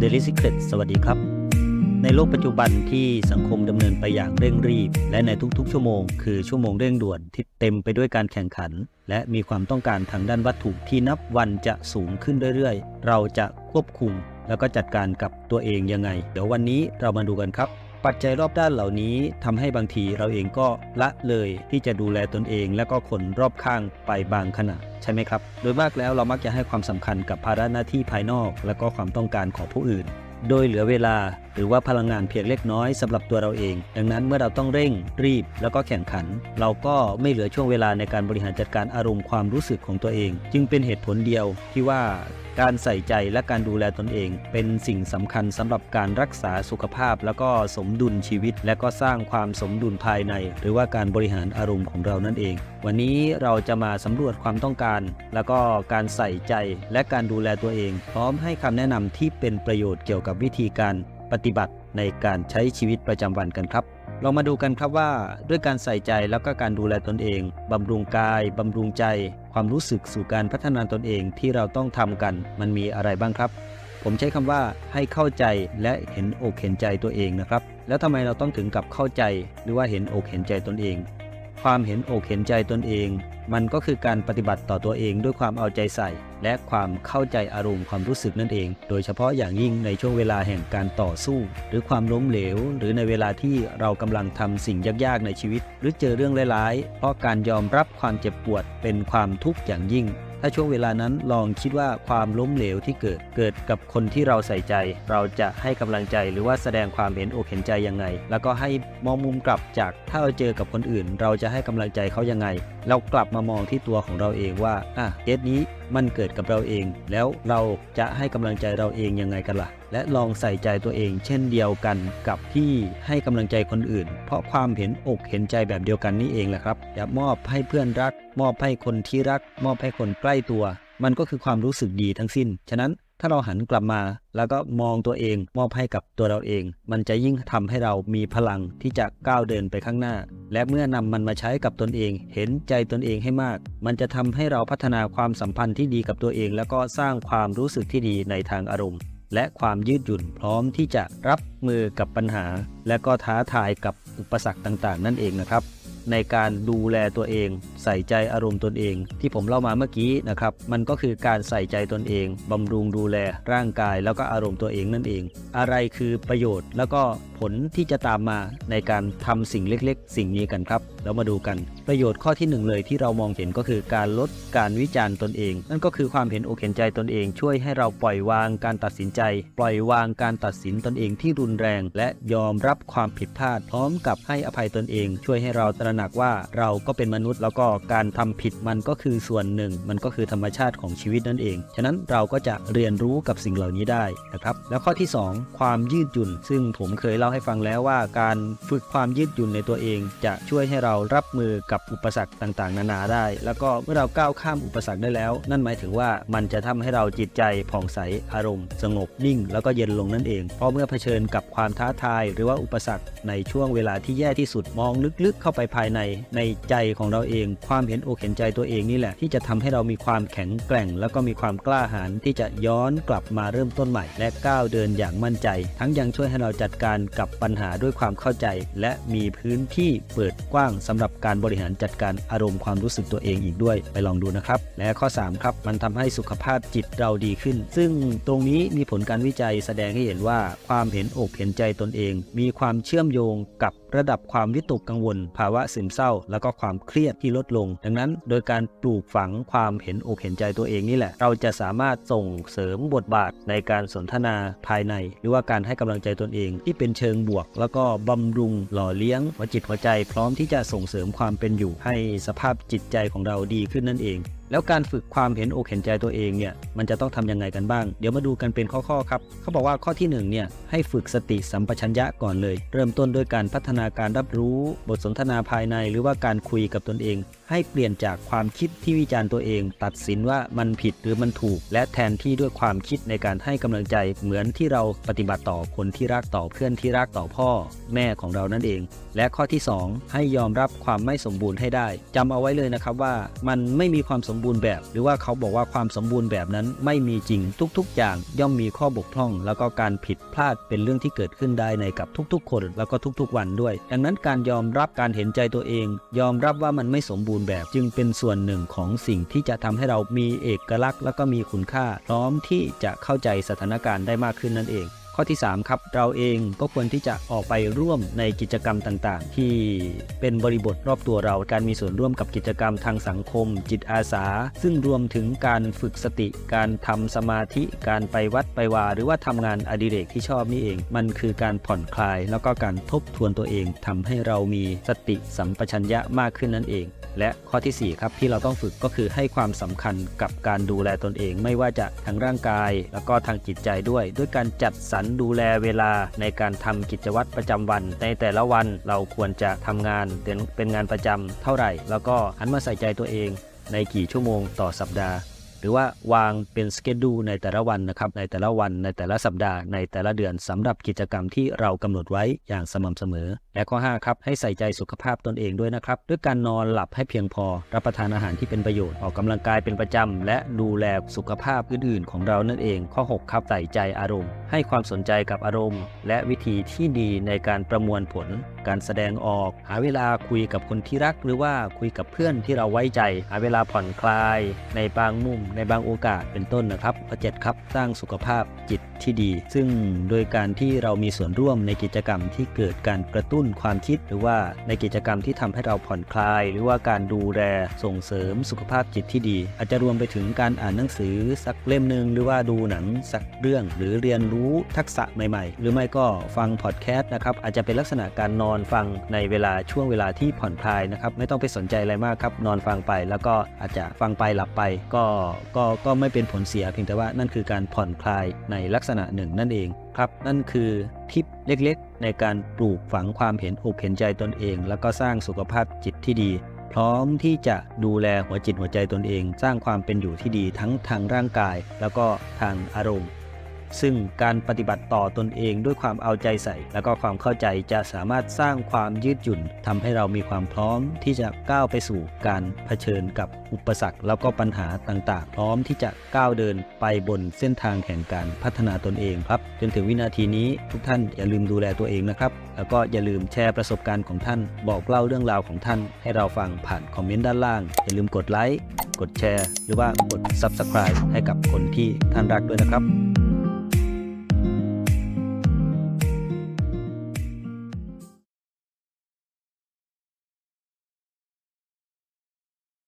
Daily Secret สวัสดีครับ ในโลกปัจจุบันที่สังคมดำเนินไปอย่างเร่งรีบ และในทุกๆ ชั่วโมง คือชั่วโมงเร่งด่วนที่เต็มไปด้วยการแข่งขัน และมีความต้องการทางด้านวัตถุที่นับวันจะสูงขึ้นเรื่อยๆ เราจะควบคุม แล้วก็จัดการกับตัวเองยังไง เดี๋ยววันนี้เรามาดูกันครับ ปัจจัยรอบด้านเหล่านี้ทำให้บางทีเราเองก็ละเลยที่จะดูแลตนเอง และก็คนรอบข้างไปบางขณะใช่ไหมครับ โดยมากแล้วเรามักจะให้ความสำคัญกับภาระหน้าที่ภายนอก และก็ความต้องการของผู้อื่น โดยเหลือเวลาหรือว่าพลังงานเพียงเล็กน้อยสำหรับตัวเราเอง ดังนั้นเมื่อเราต้องเร่งรีบแล้วก็แข่งขัน เราก็ไม่เหลือช่วงเวลาในการบริหารจัดการอารมณ์ความรู้สึกของตัวเอง จึงเป็นเหตุผลเดียวที่ว่า การใส่ใจและการดูแลตนเอง เป็นสิ่งสำคัญสำหรับการรักษาสุขภาพ แล้วก็สมดุลชีวิต และก็สร้างความสมดุลภายใน หรือว่าการบริหารอารมณ์ของเรานั่นเอง วันนี้เราจะมาสำรวจความต้องการ แล้วก็การใส่ใจและการดูแลตัวเอง พร้อมให้คำแนะนำที่เป็นประโยชน์เกี่ยวกับวิธีการปฏิบัติในการใช้ชีวิตประจำวันกันครับ เรามาดูกันครับว่าด้วยการใส่ใจแล้วก็การดูแลตนเองบำรุงกายบำรุงใจ ความรู้สึกสู่การพัฒนาตนเองที่เราต้องทำกัน มันมีอะไรบ้างครับ ผมใช้คำว่าให้เข้าใจและเห็นอกเห็นใจตัวเองนะครับ แล้วทำไมเราต้องถึงกับเข้าใจหรือว่าเห็นอกเห็นใจตนเอง ความเห็นอกเห็นใจตนเอง มันก็คือการปฏิบัติต่อตัวเองด้วยความเอาใจใส่ และความเข้าใจอารมณ์ความรู้สึกนั่นเอง โดยเฉพาะอย่างยิ่งในช่วงเวลาแห่งการต่อสู้ หรือความล้มเหลว หรือในเวลาที่เรากำลังทำสิ่งยากๆในชีวิต หรือเจอเรื่องร้ายๆเพราะการยอมรับความเจ็บปวดเป็นความทุกข์อย่างยิ่ง ถ้าช่วงเวลานั้นลองคิดว่าความล้มเหลวที่เกิดเกิดกับคนที่เราใส่ใจ เราจะให้กำลังใจหรือว่าแสดงความเห็นอกเห็นใจยังไง แล้วก็ให้มองมุมกลับจากถ้าเราเจอกับคนอื่น เราจะให้กำลังใจเขายังไง เรากลับมามองที่ตัวของเราเองว่าอะเคสนี้มันเกิดกับเราเอง แล้วเราจะให้กำลังใจเราเองยังไงกันล่ะ และลองใส่ใจตัวเอง เช่นเดียวกันกับที่ให้กำลังใจคนอื่น เพราะความเห็นอกเห็นใจแบบเดียวกันนี่เองแหละครับอย่ามอบให้เพื่อนรัก มอบให้คนที่รัก มอบให้คนใกล้ตัว มันก็คือความรู้สึกดีทั้งสิ้น ฉะนั้น ถ้าเราหันกลับมา แล้วก็มองตัวเองมอบให้กับตัวเราเอง มันจะยิ่งทำให้เรามีพลังที่จะก้าวเดินไปข้างหน้า และเมื่อนำมันมาใช้กับตนเอง เห็นใจตนเองให้มาก มันจะทำให้เราพัฒนาความสัมพันธ์ที่ดีกับตัวเอง แล้วก็สร้างความรู้สึกที่ดีในทางอารมณ์ และความยืดหยุ่นพร้อมที่จะรับมือกับปัญหา และก็ท้าทายกับอุปสรรคต่างๆ นั่นเองนะครับ ในการดูแลตัวเอง ใส่ใจอารมณ์ตนเอง ที่ผมเล่ามาเมื่อกี้นะครับ มันก็คือการใส่ใจตนเองบำรุงดูแลร่างกาย แล้วก็อารมณ์ตัวเองนั่นเอง อะไรคือประโยชน์ แล้วก็ผลที่จะตามมาในการทำสิ่งเล็กๆ สิ่งนี้กันครับแล้วมาดูกันประโยชน์ข้อที่หนึ่งเลยที่เรามองเห็นก็คือการลดการวิจารณ์ตนเอง นั่นก็คือความเห็นอกเห็นใจตนเอง ช่วยให้เราปล่อยวางการตัดสินใจ ปล่อยวางการตัดสินตนเองที่รุนแรง และยอมรับความผิดพลาดพร้อมกับให้อภัยตนเอง ช่วยให้เราตระหนักว่าเราก็เป็นมนุษย์ แล้วก็การทำผิดมันก็คือส่วนหนึ่ง มันก็คือธรรมชาติของชีวิตนั่นเอง ฉะนั้นเราก็จะเรียนรู้กับสิ่งเหล่านี้ได้นะครับ แล้วข้อที่ 2 ความยืดหยุ่น ซึ่งผมเคยเล่าให้ฟังแล้วว่าการฝึกความยืดหยุ่นในตัวเอง จะช่วยให้เรารับมือกับอุปสรรคต่างๆ นานาได้ แล้วก็เมื่อเราก้าวข้ามอุปสรรคได้แล้ว นั่นหมายถึงว่ามันจะทำให้เราจิตใจผ่องใสอารมณ์ สงบนิ่ง แล้วก็เย็นลงนั่นเอง เพราะเมื่อเผชิญกับความท้าทาย หรือว่าอุปสรรคในช่วงเวลาที่แย่ที่สุดมองลึกๆ เข้าไปภายในในใจของเราเอง ความเห็นอกเห็นใจตัวเองนี่แหละ ที่จะทำให้เรามีความแข็งแกร่ง แล้วก็มีความกล้าหาญที่จะย้อนกลับมาเริ่มต้นใหม่ และก้าวเดินอย่างมั่นใจ ทั้งยังช่วยให้เราจัดการกับปัญหาด้วยความเข้าใจ และมีพื้นที่เปิดกว้างสำหรับการบริหารจัดการอารมณ์ความรู้สึกตัวเองอีกด้วยไปลองดูนะครับ และข้อ 3 ครับ มันทำให้สุขภาพจิตเราดีขึ้น ซึ่งตรงนี้มีผลการวิจัยแสดงให้เห็นว่าความเห็นอกเห็นใจตนเอง มีความเชื่อมโยงกับ ระดับความวิตกกังวล ภาวะซึมเศร้า แล้วก็ความเครียดที่ลดลง ดังนั้น โดยการปลูกฝังความเห็นอกเห็นใจตัวเองนี่แหละ เราจะสามารถส่งเสริมบทบาทในการสนทนาภายใน หรือว่าการให้กำลังใจตนเอง ที่เป็นเชิงบวก แล้วก็บำรุงหล่อเลี้ยงหัวจิตหัวใจ พร้อมที่จะส่งเสริมความเป็นอยู่ให้สภาพจิตใจของเราดีขึ้นนั่นเอง แล้วการฝึกความเห็นอกเห็นใจตัวเองเนี่ยมันจะต้องทำยังไงกันบ้าง เดี๋ยวมาดูกันเป็นข้อๆครับ เขาบอกว่าข้อที่1เนี่ยให้ฝึกสติสัมปชัญญะก่อนเลย เริ่มต้นด้วยการพัฒนาการรับรู้ บทสนทนาภายใน หรือว่าการคุยกับตนเองให้เปลี่ยนจากความคิดที่วิจารณ์ตัวเอง ตัดสินว่ามันผิดหรือมันถูก และแทนที่ด้วยความคิดในการให้กำลังใจ เหมือนที่เราปฏิบัติต่อคนที่รักต่อเพื่อนที่รักต่อพ่อ แม่ของเรานั่นเอง และข้อที่ 2 ให้ยอมรับความไม่สมบูรณ์ให้ได้จำเอาไว้เลยนะครับว่ามันไม่มีความสมบูรณ์แบบ หรือว่าเขาบอกว่าความสมบูรณ์แบบนั้นไม่มีจริงทุก ๆ อย่างย่อมมีข้อบกพร่อง แล้วก็การผิดพลาดเป็นเรื่องที่เกิดขึ้นได้ในกับทุก ๆ คน แล้วก็ทุก ๆ วันด้วย ดังนั้นการยอมรับการเห็นใจตัวเอง ยอมรับว่ามันไม่สมบูรณ์แบบ จึงเป็นส่วนหนึ่งของสิ่งที่จะทำให้เรามีเอกลักษณ์ และก็มีคุณค่าพร้อมที่จะเข้าใจสถานการณ์ได้มากขึ้นนั่นเอง ข้อที่ 3 ครับ เราเองก็ควรที่จะออกไปร่วมในกิจกรรมต่างๆ ที่เป็นบริบทรอบตัวเราการมีส่วนร่วมกับกิจกรรมทางสังคม จิตอาสา ซึ่งรวมถึงการฝึกสติ การทำสมาธิ การไปวัดไปวา หรือว่าทำงานอดิเรกที่ชอบนี่เอง มันคือการผ่อนคลาย แล้วก็การทบทวนตัวเองทำให้เรามีสติสัมปชัญญะมากขึ้นนั่นเอง และข้อทีสี่4 ครับที่เราต้องฝึกก็คือให้ความสำคัญกับการดูแลตนเอง ไม่ว่าจะทางร่างกาย แล้วก็ทางจิตใจด้วย ด้วยการจัดสรรดูแลเวลาในการทำกิจวัตรประจำวัน ในแต่ละวันเราควรจะทำงานเป็นงานประจำเท่าไหร่ แล้วก็หันมาใส่ใจตัวเองในกี่ชั่วโมงต่อสัปดาห์ หรือว่าวางเป็นสเกจดูในแต่ละวันนะครับในแต่ละวันในแต่ละสัปดาห์ในแต่ละเดือนสำหรับกิจกรรมที่เรากำหนดไว้อย่างสม่ำเสมอ และข้อ5ครับให้ใส่ใจสุขภาพตนเองด้วยนะครับด้วยการนอนหลับให้เพียงพอ รับประทานอาหารที่เป็นประโยชน์ออกกำลังกายเป็นประจำและดูแลสุขภาพอื่นๆ ของเรานั่นเอง ข้อ 6 ครับใส่ใจอารมณ์ ให้ความสนใจกับอารมณ์ และวิธีที่ดีในการประมวลผล การแสดงออก หาเวลาคุยกับคนที่รัก หรือว่าคุยกับเพื่อนที่เราไว้ใจ หาเวลาผ่อนคลาย ในบางมุม ในบางโอกาสเป็นต้นนะครับข้อ7ครับสร้างสุขภาพจิตที่ดี ซึ่งโดยการที่เรามีส่วนร่วมในกิจกรรมที่เกิดการกระตุ้นความคิด หรือว่าในกิจกรรมที่ทำให้เราผ่อนคลาย หรือว่าการดูแลส่งเสริมสุขภาพจิตที่ดี อาจจะรวมไปถึงการอ่านหนังสือสักเล่มหนึ่งหรือว่าดูหนังสักเรื่อง หรือเรียนรู้ทักษะใหม่ ๆ หรือไม่ก็ฟังพอดแคสต์นะครับอาจจะเป็นลักษณะการนอนฟังในเวลาช่วงเวลาที่ผ่อนคลายนะครับไม่ต้องไปสนใจอะไรมากครับนอนฟังไป แล้วก็อาจจะฟังไปหลับไป ก็ก็ก็ไม่เป็นผลเสียเพียงแต่ว่านั่นคือการผ่อนคลายในลักษณะหนึ่งนั่นเองครับนั่นคือทิปเล็กๆ ในการปลูกฝังความเห็นอกเห็นใจตนเอง แล้วก็สร้างสุขภาพจิตที่ดี พร้อมที่จะดูแลหัวจิตหัวใจตนเอง สร้างความเป็นอยู่ที่ดีทั้งทางร่างกาย แล้วก็ทางอารมณ์ ซึ่งการปฏิบัติต่อตนเองด้วยความเอาใจใส่ และก็ความเข้าใจจะสามารถสร้างความยืดหยุ่นทำให้เรามีความพร้อมที่จะก้าวไปสู่การเผชิญกับอุปสรรค แล้วก็ปัญหาต่างๆ พร้อมที่จะก้าวเดินไปบนเส้นทางแห่งการพัฒนาตนเองครับ จนถึงวินาทีนี้ทุกท่านอย่าลืมดูแลตัวเองนะครับ แล้วก็อย่าลืมแชร์ประสบการณ์ของท่าน บอกเล่าเรื่องราวของท่าน ให้เราฟังผ่านคอมเมนต์ด้านล่าง อย่าลืมกดไลค์ กดแชร์ หรือว่ากด Subscribe ให้กับคนที่ท่านรักด้วยนะครับ